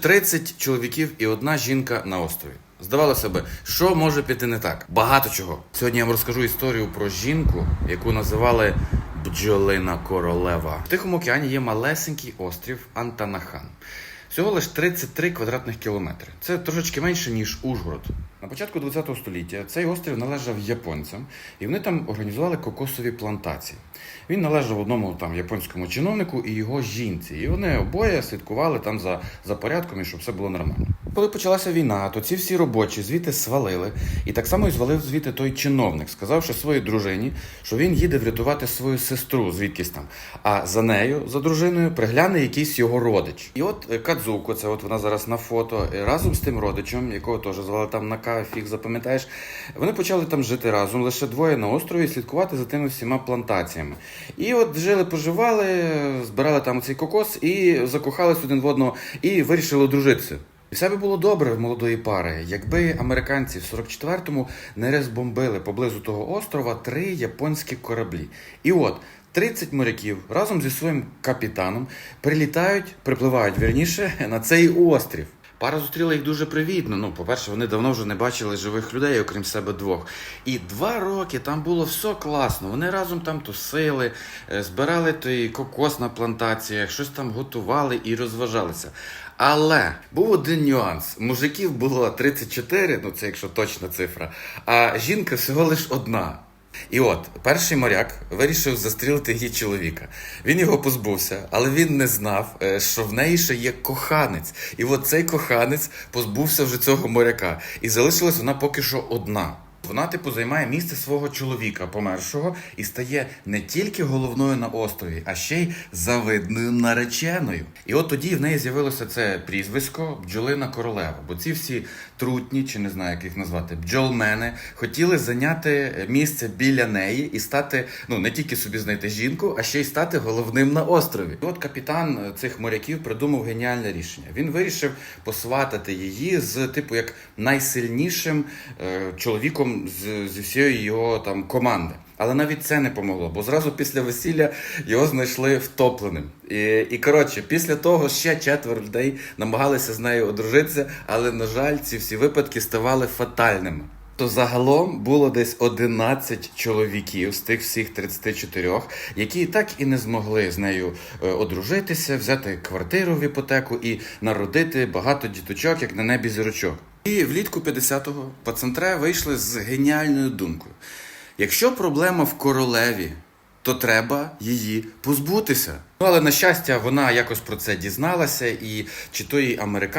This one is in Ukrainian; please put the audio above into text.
30 чоловіків і одна жінка на острові. Здавалося би, що може піти не так? Багато чого. Сьогодні я вам розкажу історію про жінку, яку називали бджолина королева. В Тихому океані є малесенький острів Антанахан. Всього лише 33 квадратних кілометри. Це трошечки менше, ніж Ужгород. На початку ХХ століття цей острів належав японцям, і вони там організували кокосові плантації. Він належав одному там японському чиновнику і його жінці. І вони обоє слідкували там за, за порядком і щоб все було нормально. Коли почалася війна, то ці всі робочі звідти свалили, і так само і звалив звідти той чиновник, сказавши своїй дружині, що він їде врятувати свою сестру звідкись там. А за нею, за дружиною, пригляне якийсь його родич. І от е, Кадзуко, це от вона зараз на фото, разом з тим родичем, якого теж звали там на каві, фіг запам'ятаєш, вони почали там жити разом, лише двоє на острові, і слідкувати за тими всіма плантаціями. І от жили, поживали, збирали там цей кокос і закохались один в одного, і вирішили одружитися. І все би було добре в молодої пари, якби американці в 44-му не розбомбили поблизу того острова три японські кораблі. І от 30 моряків разом зі своїм капітаном прилітають, припливають вірніше на цей острів. Пара зустріла їх дуже привітно. Ну, по-перше, вони давно вже не бачили живих людей, окрім себе двох. І два роки там було все класно. Вони разом там тусили, е, збирали той кокос на плантаціях, щось там готували і розважалися. Але був один нюанс: мужиків було 34, ну це якщо точна цифра, а жінка всього лиш одна. І от перший моряк вирішив застрілити її чоловіка. Він його позбувся, але він не знав, е, що в неї ще є коханець. І от цей коханець позбувся вже цього моряка. І залишилась вона поки що одна. Вона, типу, займає місце свого чоловіка помершого і стає не тільки головною на острові, а ще й завидною нареченою. І от тоді в неї з'явилося це прізвисько бджолина королева. Бо ці всі трутні, чи не знаю, як їх назвати, бджолмени, хотіли зайняти місце біля неї і стати, ну не тільки собі знайти жінку, а ще й стати головним на острові. І от капітан цих моряків придумав геніальне рішення. Він вирішив посватати її з типу як найсильнішим е, чоловіком з, зі всієї його там команди. Але навіть це не помогло, бо зразу після весілля його знайшли втопленим. І, і коротше, після того ще четверо людей намагалися з нею одружитися, але на жаль, ці всі випадки ставали фатальними. То загалом було десь 11 чоловіків з тих всіх 34, які так і не змогли з нею е, одружитися, взяти квартиру в іпотеку і народити багато діточок, як на небі зірочок. І влітку 50-го пацантре вийшли з геніальною думкою. Якщо проблема в королеві, то треба її позбутися. Ну але на щастя, вона якось про це дізналася, і чи то їй американці.